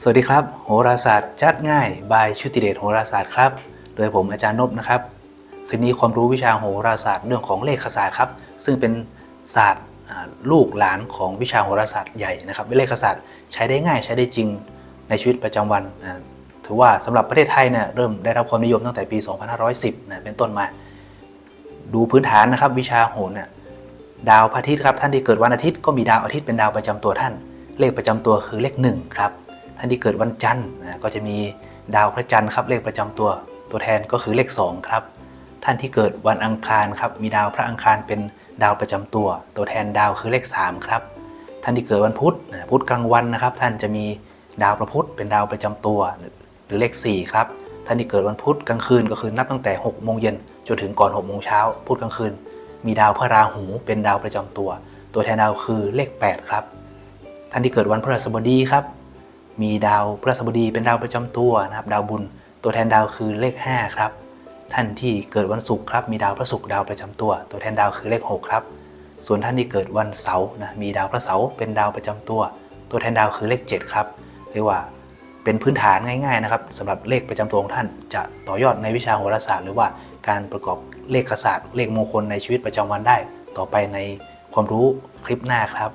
สวัสดีครับ โหราศาสตร์จัดง่าย บายชุติเดชโหราศาสตร์ครับ โดยผมอาจารย์นพนะครับ คลิปนี้ความรู้วิชาโหราศาสตร์เรื่องของเลขศาสตร์ครับ ซึ่งเป็นศาสตร์ลูกหลานของวิชาโหราศาสตร์ใหญ่นะครับ เลขศาสตร์ใช้ได้ง่ายใช้ได้จริงในชีวิตประจำวันถือว่าสำหรับประเทศไทยเนี่ยเริ่มได้รับความนิยมตั้งแต่ปี 2510นะเป็นต้นมา ดูพื้นฐานนะครับ วิชาโหรเนี่ยดาวพระอาทิตย์ครับท่านที่เกิดวันอาทิตย์ก็มีดาวอาทิตย์เป็นดาวประจำตัวท่าน เลขประจำตัวคือเลขหนึ่งครับ ท่านที่เกิดวันจันทร์นะก็จะมีดาวพระจันทร์ครับเลขประจำตัวตัวแทนก็คือเลขสองครับ ท่านที่เกิดวันอังคารครับมีดาวพระอังคารเป็นดาวประจำตัว ตัวแทนดาวคือเลขสามครับ ท่านที่เกิดวันพุธพุธกลางวันนะครับ ท่านจะมีดาวพระพุธเป็นดาวประจำตัว หรือเลขสี่ครับ ท่านที่เกิดวันพุธกลางคืนก็คือนับตั้งแต่6โมงเย็นจนถึงก่อน6โมงเช้าพุธกลางคืน มีดาวพระราหูเป็นดาวประจำตัว ตัวแทนดาวคือเลข 8 ครับ ท่านที่เกิดวันพฤหัสบดีครับ มีดาวพฤหัสบดีเป็นดาวประจำตัวนะครับ ดาวบุญ ตัวแทนดาวคือเลข 5 ครับ ท่านที่เกิดวันศุกร์ครับมีดาวพระศุกร์ดาวประจำตัว ตัวแทนดาวคือเลข 6 ครับ ส่วนท่านที่เกิดวันเสาร์นะมีดาวพระเสาร์เป็นดาวประจำตัว ตัวแทนดาวคือเลข 7 ครับเรียกว่าเป็นพื้นฐานง่ายๆนะครับสำหรับเลขประจำตัวของท่านจะต่อยอดในวิชาโหราศาสตร์ หรือว่าการประกอบเลขศาสตร์เลขมงคลในชีวิตประจำวันได้ ต่อไปในความรู้คลิปหน้าครับ